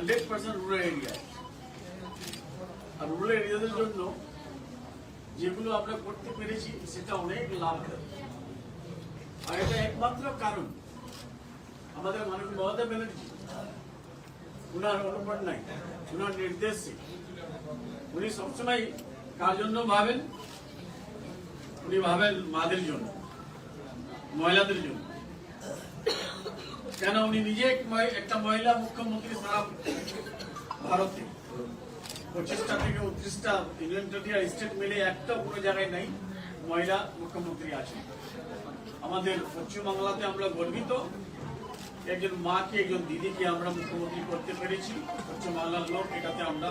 Hundred percent rural area আর rural এরিয়াদের জন্য যেগুলো আমরা করতে পেরেছি, সেটা অনেক লাভ আর এটা একমাত্র কারণ, আমাদের মাননীয় মমতা ব্যানার্জি, উনার অনুপ্রেরণায়, উনার নির্দেশে। উনি সবসময় কার জন্য ভাবেন? উনি ভাবেন মাদের জন্য, মহিলাদের জন্য। কেন উনি নিজে একটা মহিলা মুখ্যমন্ত্রী সারা ভারতে? পঁচিশটা থেকে উনত্রিশটা টেরিটরি স্টেট মিলে একটা কোনো জায়গায় নাই মহিলা মুখ্যমন্ত্রী আছে। আমাদের পশ্চিমবাংলাতে আমরা গর্বিত। একজন মাকে, একজন দিদিকে আমরা মুখ্যমন্ত্রী করতে পেরেছি। পশ্চিমবাংলার লোক, এটাতে আমরা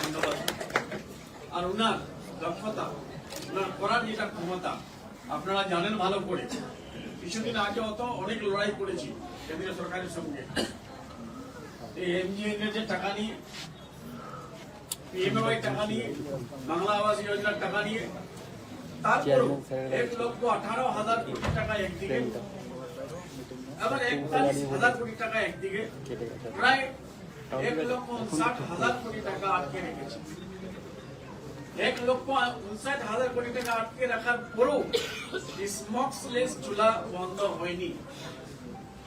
ধন্যবাদ। আর ওনার দক্ষতা ওনার করার যেটা ক্ষমতা আপনারা জানেন ভালো করে। কিছুদিন আগে অত অনেক লড়াই করেছি কেন্দ্রীয় সরকারের সঙ্গে। এই এমজিএন এর যে টাকা নিয়ে পিএমওয়াই টাকা নিয়ে বাংলা আবাস যোজনার টাকা নিয়ে তারপর এক লক্ষ আঠারো হাজার কোটি টাকা একদিকে আবার একতাল্লিশ হাজার কোটি টাকা একদিকে প্রায় এক লক্ষ উনষাট হাজার কোটি টাকা আটকে রেখেছে। এক লক্ষ উনষাট হাজার কোটি টাকা আটকে রাখার পরেও স্মোকসলেস চুলা বন্ধ হয়নি।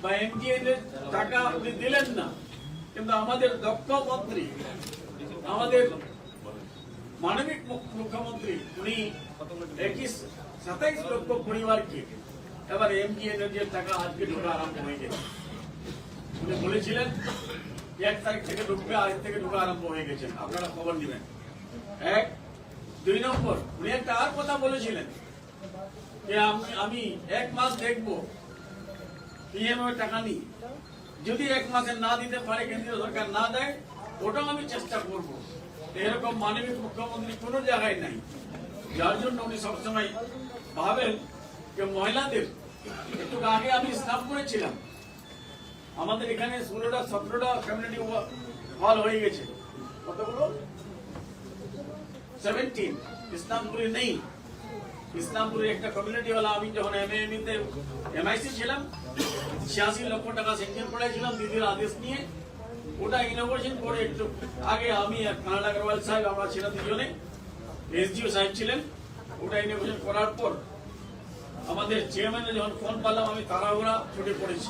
বা এমজিএন এর টাকা উনি দিলেন না, কিন্তু আমাদের দক্ষ মন্ত্রী, আমাদের মানবিক মুখ- মুখ্যমন্ত্রী, উনি একই সাতাইশ লক্ষ পরিবারকে এবার এমজিএন এর যে টাকা আজকে ঢোকা আরম্ভ হয়ে গেছে। উনি বলেছিলেন এক তারিখ থেকে ঢুকবে, আজ থেকে ঢোকা আরম্ভ হয়ে গেছে। আপনারা খবর নেবেন। এক দুই নম্বর, উনি একটা আর কথা বলেছিলেন যে আমি আমি এক মাস দেখব পিএমও টাকা নিই যদি এক মাসে না দিতে পারে, কেন্দ্রীয় সরকার না দেয়, ওটাও আমি চেষ্টা করব। এরকম মানবিক মুখ্যমন্ত্রী কোনো জায়গায় নাই। যার জন্য উনি সবসময় ভাবেন যে মহিলাদের, একটু আগে আমি স্নাপ করেছিলাম। আমাদের এখানে ষোলোটা, সতেরোটা কমিউনিটি হল হয়ে গেছে। কতগুলো? সেভেন্টিন ইসলামপুরে নেই। ইসলামপুরে একটা কমিউনিটি হল, আমি যখন এম এমইতে এমআইসি ছিলাম, ছিয়াশি লক্ষ টাকা সেংশন করেছিলাম দিদির আদেশ নিয়ে। ওটা ইনোভেশন করে একটু আগে আমি আর কানাডা আগরওয়াল সাহেব, আমরা ছিলাম দুজনে এসডিও সাহেব ছিলেন। ওটা ইনোভেশন করার পর আমাদের চেয়ারম্যানের যখন ফোন পালাম আমি তাড়াহুড়া ছুটে পড়েছি।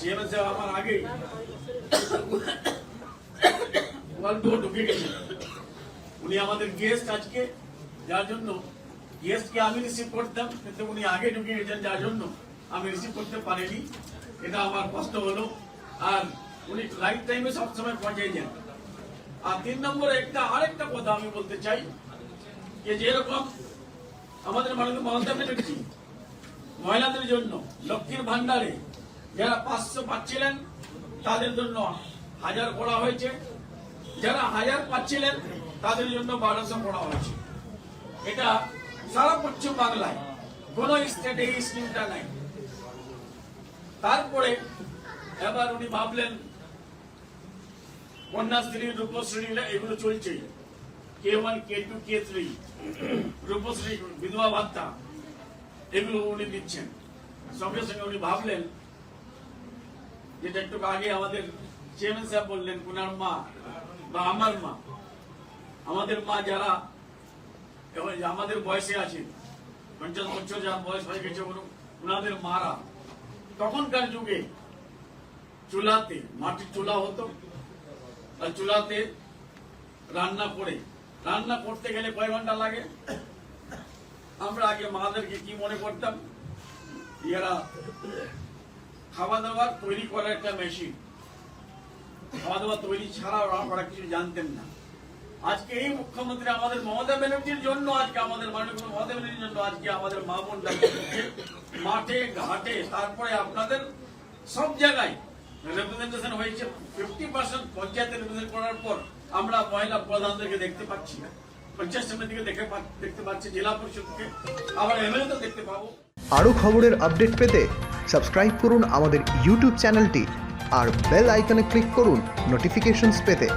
চেয়ারম্যান সাহেব আমার গল্প ঢুকে গেছে। উনি আমাদের গেস্ট আজকে, যার জন্য গেস্টকে আমি রিসিভ করতাম, কিন্তু উনি আগে ঢুকে গেছেন, যার জন্য আমি রিসিভ করতে পারিনি। এটা আমার কষ্ট হলো। আর উনি লাইফ টাইমে সবসময় পৌঁছে যান। আর তিন নম্বরে একটা, আরেকটা কথা আমি বলতে চাই, যে যেরকম আমাদের মাননীয় মমতা ব্যানার্জি মহিলাদের জন্য লক্ষ্মীর ভান্ডারে যারা পাঁচশো পাচ্ছিলেন, তাদের জন্য হাজার করা হয়েছে। যারা হাজার পাচ্ছিলেন তাদের জন্য বারোশো করা হয়েছে। এটা সারা পশ্চিম বাংলায়, কোন স্টেটে এই স্কিমটা নাই। তারপরে এবার উনি ভাবলেন, কন্যাশ্রী, রূপশ্রী এগুলো চলছে। K one K two K three Rupashree, বিধবা ভাতা, এগুলো উনি দিচ্ছেন। সঙ্গে সঙ্গে উনি ভাবলেন, যেটা একটু আগে আমাদের চেয়ারম্যান সাহেব বললেন, কুনার মা বা আমার মা। আমাদের মা যারা আমাদের বয়সে আছেন পঞ্চাশ বছর যার বয়স হয়ে গেছে ওনাদের মারা। তখনকার যুগে চুলাতে মাটির চুলা হতো, আর চুলাতে রান্না করে। রান্না করতে গেলে কয় ঘণ্টা লাগে? আমরা আগে মাদেরকে কি মনে করতাম? ইয়ারা খাওয়া দাওয়া তৈরি করার একটা মেশিন খাওয়া দাওয়া তৈরি ছাড়া ওরা কিছু জানতেন না। আজকে এই মুখ্যমন্ত্রী আমাদের মমতা ব্যানার্জির জন্য, আজকে আমাদের মাননীয় মমতা ব্যানার্জির জন্য, আজকে আমাদের মা বোন মাঠে, ঘাটে, তারপরে আপনাদের সব জায়গায় রেপ্রেজেন্টেশন হয়েছে ফিফটি পার্সেন্ট পঞ্চায়েত রিপ্রেজেন্ট করার পর আমরা মহিলা প্রধানদেরকে দেখতে পাচ্ছি পঞ্চায়েত সমিতিকে দেখে দেখতে পাচ্ছি, জেলা পরিষদকে। আবার এমএলএ তো দেখতে পাবো। আরও খবরের আপডেট পেতে সাবস্ক্রাইব করুন আমাদের ইউটিউব চ্যানেলটি আর বেল আইকনে ক্লিক করুন নোটিফিকেশনস পেতে।